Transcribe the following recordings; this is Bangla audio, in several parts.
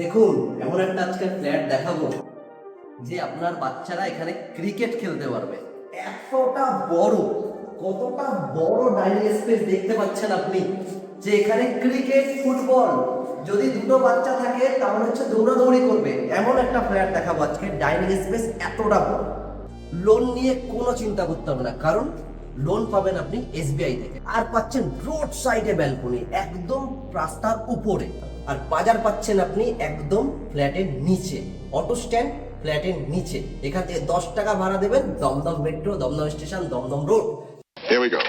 দেখুন, এমন একটা আজকে ফ্ল্যাট দেখাবো, যে আপনার বাচ্চারা এখানে ক্রিকেট খেলতে পারবে। এতটা বড়, কতটা বড় ডাইনিং স্পেস দেখতে পাচ্ছেন আপনি, যে এখানে ক্রিকেট ফুটবল যদি দুটো বাচ্চা থাকে, তাহলে হচ্ছে দৌড়াদৌড়ি করবে। এমন একটা ফ্ল্যাট দেখাবো আজকে ডাইনিং স্পেস এতটা বড়। লোন নিয়ে কোনো চিন্তা করতে হবে না। কারণ লোন পাবেন আপনি এসবিআই থেকে। আর পাচ্ছেন রোড সাইডে ব্যালকনি একদম রাস্তার উপরে। আর বাজার পাচ্ছেন আপনি একদম ফ্ল্যাটের নিচে অটো স্ট্যান্ড ফ্ল্যাটের নিচে। এখান থেকে দশ টাকা ভাড়া দেবেন Dum Dum metro Dum Dum station Dum Dum road Here we go.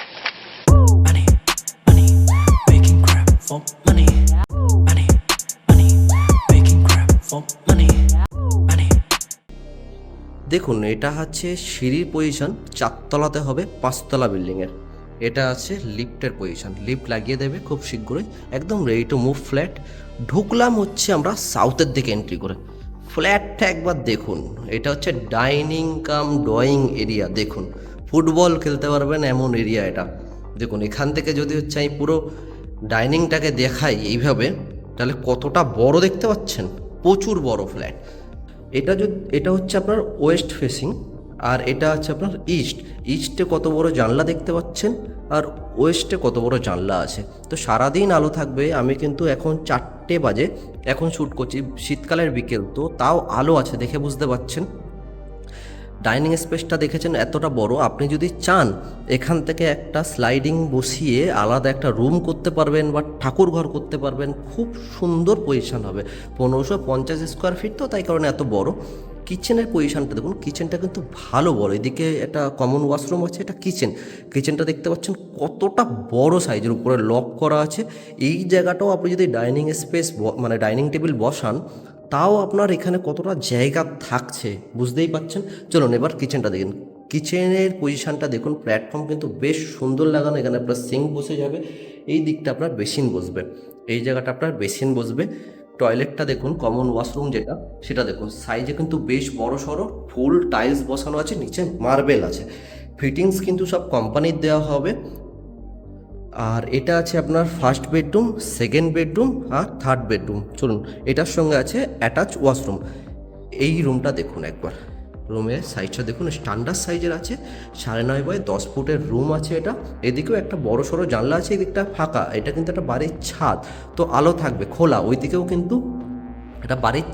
দেখুন, এটা হচ্ছে সিঁড়ির পজিশন চারতলাতে হবে পাঁচতলা বিল্ডিংয়ের এটা আছে লিফটের পজিশন লিফট লাগিয়ে দেবে খুব শীঘ্রই, একদম রেডি টু মুভ ফ্ল্যাট ঢুকলাম হচ্ছে আমরা সাউথের দিকে এন্ট্রি করে। ফ্ল্যাটটা একবার দেখুন, এটা হচ্ছে ডাইনিং কাম ড্রয়িং এরিয়া দেখুন। ফুটবল খেলতে পারবেন এমন এরিয়া এটা। দেখুন, এখান থেকে যদি হচ্ছে আমি পুরো ডাইনিংটাকে দেখাই এইভাবে, তাহলে কতটা বড় দেখতে পাচ্ছেন? প্রচুর বড় ফ্ল্যাট এটা যদি, এটা হচ্ছে আপনার ওয়েস্ট ফেসিং, আর এটা হচ্ছে আপনার ইস্ট। ইস্টে কত বড় জানলা দেখতে পাচ্ছেন? আর ওয়েস্টে কত বড় জানলা আছে। তো সারাদিন আলো থাকবে, আমি কিন্তু এখন চারটে বাজে এখন শ্যুট করছি, শীতকালের বিকেল, তো তাও আলো আছে দেখে বুঝতে পাচ্ছেন ডাইনিং স্পেসটা দেখেছেন এতটা বড়, আপনি যদি চান এখান থেকে একটা স্লাইডিং বসিয়ে আলাদা একটা রুম করতে পারবেন বা ঠাকুর ঘর করতে পারবেন, খুব সুন্দর পজিশন হবে। পনেরোশো পঞ্চাশ স্কোয়ার ফিট তো, তাই কারণে এত বড়। কিচেনের পজিশনটা দেখুন, কিচেনটা কিন্তু ভালো বড়। এদিকে একটা কমন ওয়াশরুম আছে, এটা কিচেন কিচেনটা দেখতে পাচ্ছেন কতটা বড় সাইজের উপরে লক করা আছে। এই জায়গাটাও আপনি যদি ডাইনিং স্পেস মানে ডাইনিং টেবিল বসান তাও আপনার এখানে কতটা জায়গা থাকছে বুঝতেই পাচ্ছেন? চলুন এবার কিচেনটা দেখুন। কিচেনের পজিশনটা দেখুন প্ল্যাটফর্ম কিন্তু বেশ সুন্দর লাগানো, এখানে আপনার সিঙ্ক বসে যাবে, এই দিকটা আপনার বেসিন বসবে, এই জায়গাটা আপনার বেসিন বসবে। টয়লেটটা দেখুন কমন ওয়াশরুম যেটা, সেটা দেখুন সাইজে কিন্তু বেশ বড় সড়ো ফুল টাইলস বসানো আছে, নিচে মার্বেল আছে। ফিটিংস কিন্তু সব কোম্পানির দেওয়া হবে। আর এটা আছে আপনার ফার্স্ট বেডরুম সেকেন্ড বেডরুম আর থার্ড বেডরুম চলুন, এটার সঙ্গে আছে অ্যাটাচ ওয়াশরুম এই রুমটা দেখুন একবার। রুমের সাইজটা দেখুন স্ট্যান্ডার্ড সাইজের আছে, সাড়ে নয় বাই দশ ফুটের রুম আছে এটা। এদিকেও একটা বড় সড়ো জানলা আছে, এদিকটা ফাঁকা। এটা কিন্তু একটা বাড়ির ছাদ। তো আলো থাকবে, খোলা। ওইদিকেও কিন্তু এটা বাড়ির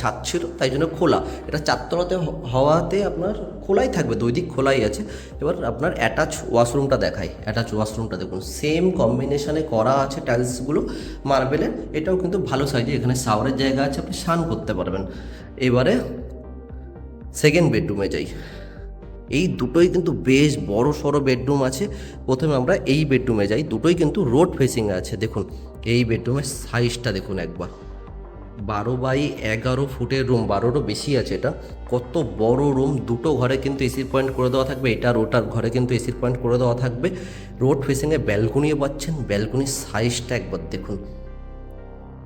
ছাদ ছিল তাই জন্য খোলা। এটা চারতলাতে হওয়াতে আপনার খোলাই থাকবে দুই দিক খোলাই আছে। এবার আপনার অ্যাটাচ ওয়াশরুমটা দেখাই অ্যাটাচ ওয়াশরুমটা দেখুন। সেম কম্বিনেশানে করা আছে টাইলসগুলো মার্বেলের এটাও কিন্তু ভালো সাইজে এখানে শাওয়ারের জায়গা আছে, আপনি স্নান করতে পারবেন। এবারে সেকেন্ড বেডরুমে যাই। এই দুটোই কিন্তু বেশ বড় সড়ো বেডরুম আছে। প্রথমে আমরা এই বেডরুমে যাই, দুটোই কিন্তু রোড ফেসিং আছে, দেখুন। এই বেডরুমের সাইজটা দেখুন একবার। বারো বাই এগারো ফুটের রুম বারোরও বেশি আছে এটা। কত বড় রুম দুটো ঘরে কিন্তু এসির পয়েন্ট করে দেওয়া থাকবে এটার ওটার ঘরে কিন্তু এসির পয়েন্ট করে দেওয়া থাকবে। রোড ফেসিংয়ে ব্যালকনিও পাচ্ছেন ব্যালকনির সাইজটা একবার দেখুন।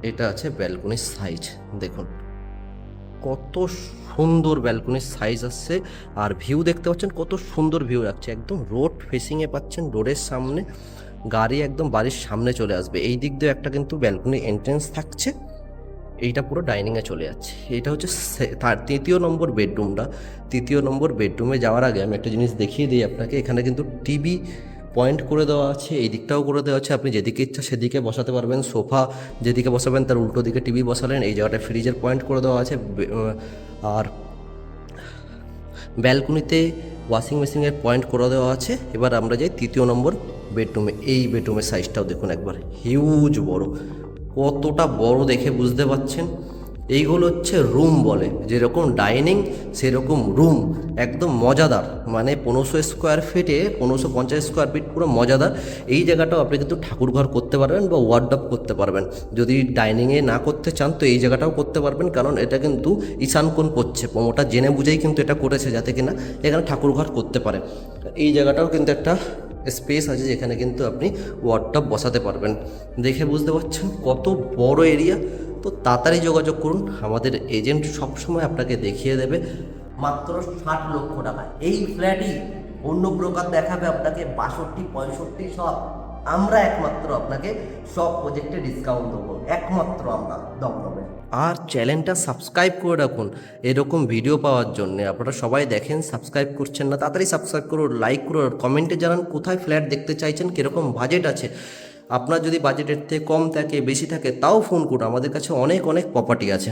এটা আছে ব্যালকনির সাইজ দেখুন। কত সুন্দর ব্যালকনির সাইজ আসছে, আর ভিউ দেখতে পাচ্ছেন, কত সুন্দর ভিউ রাখছে। একদম রোড ফেসিংয়ে পাচ্ছেন রোডের সামনে, গাড়ি একদম বাড়ির সামনে চলে আসবে। এই দিক দিয়ে একটা কিন্তু ব্যালকনি এন্ট্রেন্স থাকছে। এইটা পুরো ডাইনিংয়ে চলে যাচ্ছে। এটা হচ্ছে তার তৃতীয় নম্বর বেডরুমটা। তৃতীয় নম্বর বেডরুমে যাওয়ার আগে আমি একটা জিনিস দেখিয়ে দিই আপনাকে। এখানে কিন্তু টিভি পয়েন্ট করে দেওয়া আছে, এই দিকটাও করে দেওয়া আছে। আপনি যেদিকে ইচ্ছা সেদিকে বসাতে পারবেন। সোফা যেদিকে বসাবেন, তার উল্টো দিকে টিভি বসালেন। এই জায়গাটা ফ্রিজের পয়েন্ট করে দেওয়া আছে। আর ব্যালকনিতে ওয়াশিং মেশিনের পয়েন্ট করে দেওয়া আছে। এবার আমরা যাই তৃতীয় নম্বর বেডরুমে। এই বেডরুমের সাইজটাও দেখুন একবার। হিউজ বড়। কতটা বড় দেখে বুঝতে পাচ্ছেন এইগুলো হচ্ছে রুম বলে। যেরকম ডাইনিং, সেরকম রুম। একদম মজাদার। মানে পনেরোশো স্কোয়ার ফিটে, পনেরোশো পঞ্চাশ স্কোয়ার ফিট পুরো মজাদার। এই জায়গাটাও আপনি কিন্তু ঠাকুর ঘর করতে পারবেন বা ওয়ার্ডপ করতে পারবেন। যদি ডাইনিংয়ে না করতে চান, তো এই জায়গাটাও করতে পারবেন। কারণ এটা কিন্তু ঈশান কোণ করছে। প্রমোটা জেনে বুঝেই কিন্তু এটা করেছে যাতে কিনা এখানে ঠাকুর ঘর করতে পারে। এই জায়গাটাও কিন্তু একটা স্পেস আছে যেখানে কিন্তু আপনি ওয়ার্ডটপ বসাতে পারবেন। দেখে বুঝতে পারছেন কত বড় এরিয়া তো তাড়াতাড়ি যোগাযোগ করুন, আমাদের এজেন্ট সবসময় আপনাকে দেখিয়ে দেবে। মাত্র ষাট লক্ষ টাকা। এই ফ্ল্যাটই অন্য ব্রোকার দেখাবে আপনাকে বাষট্টি, পঁয়ষট্টি, সব। আমরা একমাত্র আপনাকে সব প্রজেক্টে ডিসকাউন্ট দেবো। একমাত্র আমরা দমদমে আর চ্যানেলটা সাবস্ক্রাইব করে রাখুন। এরকম ভিডিও পাওয়ার জন্য আপনারা সবাই দেখেন সাবস্ক্রাইব করছেন না, তাড়াতাড়ি সাবস্ক্রাইব করুন লাইক করুন কমেন্টে জানান কোথায় ফ্ল্যাট দেখতে চাইছেন, কীরকম বাজেট আছে। আপনার যদি বাজেটের থেকে কম থাকে, বেশি থাকে, তাও ফোন করুন। আমাদের কাছে অনেক অনেক প্রপার্টি আছে।